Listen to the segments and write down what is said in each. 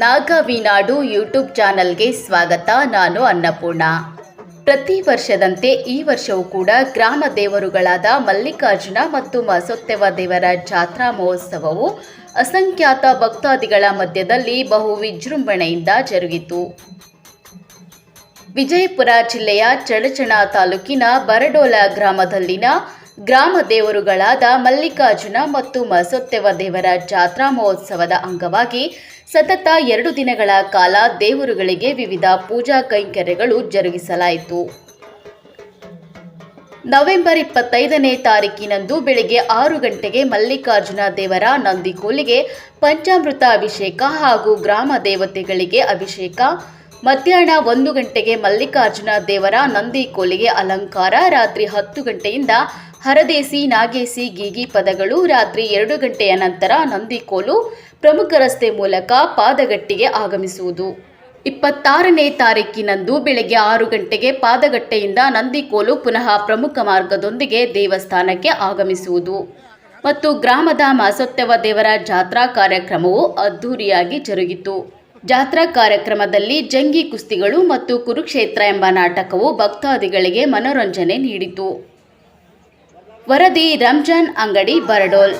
ನಾಗವಿನಾಡು YouTube ಚಾನಲ್ಗೆ ಸ್ವಾಗತ. ನಾನು ಅನ್ನಪೂರ್ಣ. ಪ್ರತಿ ವರ್ಷದಂತೆ ಈ ವರ್ಷವೂ ಕೂಡ ಗ್ರಾಮ ದೇವರುಗಳಾದ ಮಲ್ಲಿಕಾರ್ಜುನ ಮತ್ತು ಮಸೊತ್ತೆವ ದೇವರ ಜಾತ್ರಾ ಮಹೋತ್ಸವವು ಅಸಂಖ್ಯಾತ ಭಕ್ತಾದಿಗಳ ಮಧ್ಯದಲ್ಲಿ ಬಹು ವಿಜೃಂಭಣೆಯಿಂದ ಜರುಗಿತು. ವಿಜಯಪುರ ಜಿಲ್ಲೆಯ ಚಡಚಣ ತಾಲೂಕಿನ ಬರಡೋಲ ಗ್ರಾಮದಲ್ಲಿನ ಗ್ರಾಮ ದೇವರುಗಳಾದ ಮಲ್ಲಿಕಾರ್ಜುನ ಮತ್ತು ಮಸೊತ್ತೆವ ದೇವರ ಜಾತ್ರಾ ಮಹೋತ್ಸವದ ಅಂಗವಾಗಿ ಸತತ ಎರಡು ದಿನಗಳ ಕಾಲ ದೇವರುಗಳಿಗೆ ವಿವಿಧ ಪೂಜಾ ಕೈಂಕರ್ಯಗಳು ಜರುಗಿಸಲಾಯಿತು. ನವೆಂಬರ್ ಇಪ್ಪತ್ತೈದನೇ ತಾರೀಕಿನಂದು ಬೆಳಗ್ಗೆ ಆರು ಗಂಟೆಗೆ ಮಲ್ಲಿಕಾರ್ಜುನ ದೇವರ ನಂದಿಕೋಲಿಗೆ ಪಂಚಾಮೃತ ಅಭಿಷೇಕ ಹಾಗೂ ಗ್ರಾಮ ದೇವತೆಗಳಿಗೆ ಅಭಿಷೇಕ ಮಧ್ಯಾಹ್ನ ಒಂದು ಗಂಟೆಗೆ ಮಲ್ಲಿಕಾರ್ಜುನ ದೇವರ ನಂದಿಕೋಲಿಗೆ ಅಲಂಕಾರ, ರಾತ್ರಿ ಹತ್ತು ಗಂಟೆಯಿಂದ ಹರದೇಸಿ, ನಾಗೇಸಿ, ಗೀಗಿ ಪದಗಳು, ರಾತ್ರಿ ಎರಡು ಗಂಟೆಯ ನಂತರ ನಂದಿಕೋಲು ಪ್ರಮುಖ ರಸ್ತೆ ಮೂಲಕ ಪಾದಗಟ್ಟಿಗೆ ಆಗಮಿಸುವುದು. ಇಪ್ಪತ್ತಾರನೇ ತಾರೀಕಿನಂದು ಬೆಳಗ್ಗೆ ಆರು ಗಂಟೆಗೆ ಪಾದಗಟ್ಟೆಯಿಂದ ನಂದಿಕೋಲು ಪುನಃ ಪ್ರಮುಖ ಮಾರ್ಗದೊಂದಿಗೆ ದೇವಸ್ಥಾನಕ್ಕೆ ಆಗಮಿಸುವುದು. ಮತ್ತು ಗ್ರಾಮದ ಮಾಸೊತ್ತೆವ ದೇವರ ಜಾತ್ರಾ ಕಾರ್ಯಕ್ರಮವು ಅದ್ಧೂರಿಯಾಗಿ ಜರುಗಿತು. ಜಾತ್ರಾ ಕಾರ್ಯಕ್ರಮದಲ್ಲಿ ಜಂಗಿ ಕುಸ್ತಿಗಳು ಮತ್ತು ಕುರುಕ್ಷೇತ್ರ ಎಂಬ ನಾಟಕವು ಭಕ್ತಾದಿಗಳಿಗೆ ಮನೋರಂಜನೆ ನೀಡಿತು. ವರದಿ, ರಂಜಾನ್ ಅಂಗಡಿ, ಬರಡೋಲ್.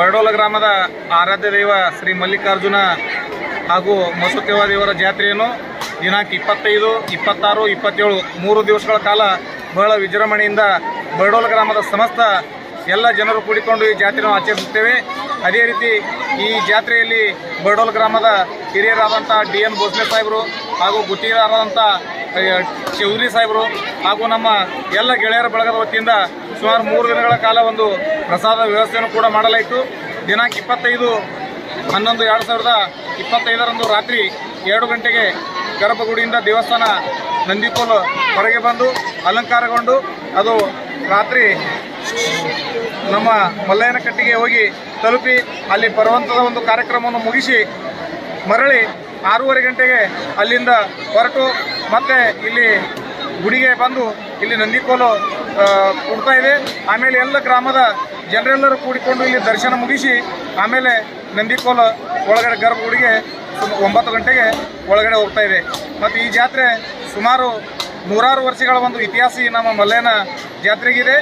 ಬರಡೋಲ ಗ್ರಾಮದ ಆರಾಧ್ಯ ದೈವ ಶ್ರೀ ಮಲ್ಲಿಕಾರ್ಜುನ ಹಾಗೂ ಮಸುತೇವ ದೇವರ ಜಾತ್ರೆಯನ್ನು ದಿನಾಂಕ ಇಪ್ಪತ್ತೈದು, ಇಪ್ಪತ್ತಾರು, ಇಪ್ಪತ್ತೇಳು, ಮೂರು ದಿವಸಗಳ ಕಾಲ ಬಹಳ ವಿಜೃಂಭಣೆಯಿಂದ ಬರಡೋಲ ಗ್ರಾಮದ ಸಮಸ್ತ ಎಲ್ಲ ಜನರು ಕೂಡಿಕೊಂಡು ಈ ಜಾತ್ರೆಯನ್ನು ಆಚರಿಸುತ್ತೇವೆ. ಅದೇ ರೀತಿ ಈ ಜಾತ್ರೆಯಲ್ಲಿ ಬರಡೋಲ ಗ್ರಾಮದ ಹಿರಿಯರಾದಂಥ ಡಿ ಎನ್ ಭೋಸ್ಲೆ ಸಾಹೇಬರು ಹಾಗೂ ಗುತ್ತಿಗೆದಾರರಾದಂಥ ಚೌಧರಿ ಸಾಹೇಬರು ಹಾಗೂ ನಮ್ಮ ಎಲ್ಲ ಗೆಳೆಯರ ಬಳಗದ ವತಿಯಿಂದ ಸುಮಾರು ಮೂರು ದಿನಗಳ ಕಾಲ ಒಂದು ಪ್ರಸಾದ ವ್ಯವಸ್ಥೆಯನ್ನು ಕೂಡ ಮಾಡಲಾಯಿತು. ದಿನಾಂಕ ಇಪ್ಪತ್ತೈದು ಹನ್ನೊಂದು ಎರಡು ಸಾವಿರದ ಇಪ್ಪತ್ತೈದರಂದು ರಾತ್ರಿ ಎರಡು ಗಂಟೆಗೆ ಗರ್ಭಗುಡಿಯಿಂದ ದೇವಸ್ಥಾನ ನಂದಿಕೋಲು ಹೊರಗೆ ಬಂದು ಅಲಂಕಾರಗೊಂಡು ಅದು ರಾತ್ರಿ ನಮ್ಮ ಮಲ್ಲಯ್ಯನಕಟ್ಟಿಗೆ ಹೋಗಿ ತಲುಪಿ ಅಲ್ಲಿ ಬರುವಂಥದ ಒಂದು ಕಾರ್ಯಕ್ರಮವನ್ನು ಮುಗಿಸಿ ಮರಳಿ ಆರೂವರೆ ಗಂಟೆಗೆ ಅಲ್ಲಿಂದ ಹೊರಟು ಮತ್ತೆ ಇಲ್ಲಿ ಗುಡಿಗೆ ಬಂದು ಇಲ್ಲಿ ನಂದಿಕೋಲು ಕೊಡ್ತಾ ಇದೆ. ಆಮೇಲೆ ಎಲ್ಲ ಗ್ರಾಮದ ಜನರೆಲ್ಲರೂ ಕೂಡಿಕೊಂಡು ಇಲ್ಲಿ ದರ್ಶನ ಮುಗಿಸಿ, ಆಮೇಲೆ ನಂದಿಕೋಲ ಒಳಗಡೆ ಗರ್ಭಗುಡಿಗೆ ಒಂಬತ್ತು ಗಂಟೆಗೆ ಒಳಗಡೆ ಹೋಗ್ತಾ ಇದೆ. ಮತ್ತು ಈ ಜಾತ್ರೆ ಸುಮಾರು ನೂರಾರು ವರ್ಷಗಳ ಒಂದು ಇತಿಹಾಸ ಈ ನಮ್ಮ ಮಲ್ಲಯ್ಯನ ಜಾತ್ರೆಗಿದೆ.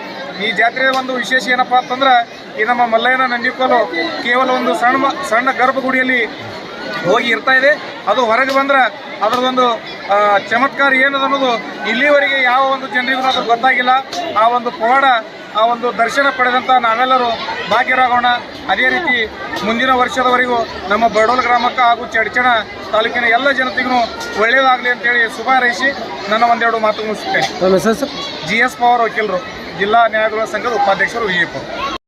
ಈ ಜಾತ್ರೆಯ ಒಂದು ವಿಶೇಷ ಏನಪ್ಪ ಅಂತಂದ್ರೆ, ಈ ನಮ್ಮ ಮಲ್ಲಯ್ಯನ ನಂದಿಕೋಲು ಕೇವಲ ಒಂದು ಸಣ್ಣ ಸಣ್ಣ ಗರ್ಭಗುಡಿಯಲ್ಲಿ ಹೋಗಿ ಇರ್ತಾ ಇದೆ. ಅದು ಹೊರಗೆ ಬಂದ್ರೆ ಅದರದೊಂದು ಚಮತ್ಕಾರ ಏನದ ಅನ್ನೋದು ಇಲ್ಲಿವರೆಗೆ ಯಾವ ಒಂದು ಜನರಿಗೂ ಅದು ಗೊತ್ತಾಗಿಲ್ಲ. ಆ ಒಂದು ಪವಾಡ ಆ ಒಂದು ದರ್ಶನ ಪಡೆದಂಥ ನಾವೆಲ್ಲರೂ ಭಾಗ್ಯರಾಗೋಣ. ಅದೇ ರೀತಿ ಮುಂದಿನ ವರ್ಷದವರೆಗೂ ನಮ್ಮ ಬಡೋಲ್ ಗ್ರಾಮಕ್ಕೆ ಹಾಗೂ ಚಡ್ಚಣ ತಾಲೂಕಿನ ಎಲ್ಲ ಜನತೆಗೂ ಒಳ್ಳೆಯದಾಗಲಿ ಅಂತೇಳಿ ಶುಭ ಹಾರೈಸಿ ನನ್ನ ಒಂದೆರಡು ಮಾತು ಮುಗಿಸುತ್ತೇನೆ. ಜಿ ಎಸ್ ಪವರ್ ವಕೀಲರು ಜಿಲ್ಲಾ ನ್ಯಾಯಾಲಯ ಸಂಘದ ಉಪಾಧ್ಯಕ್ಷರು ವಿಜಯಪುರ.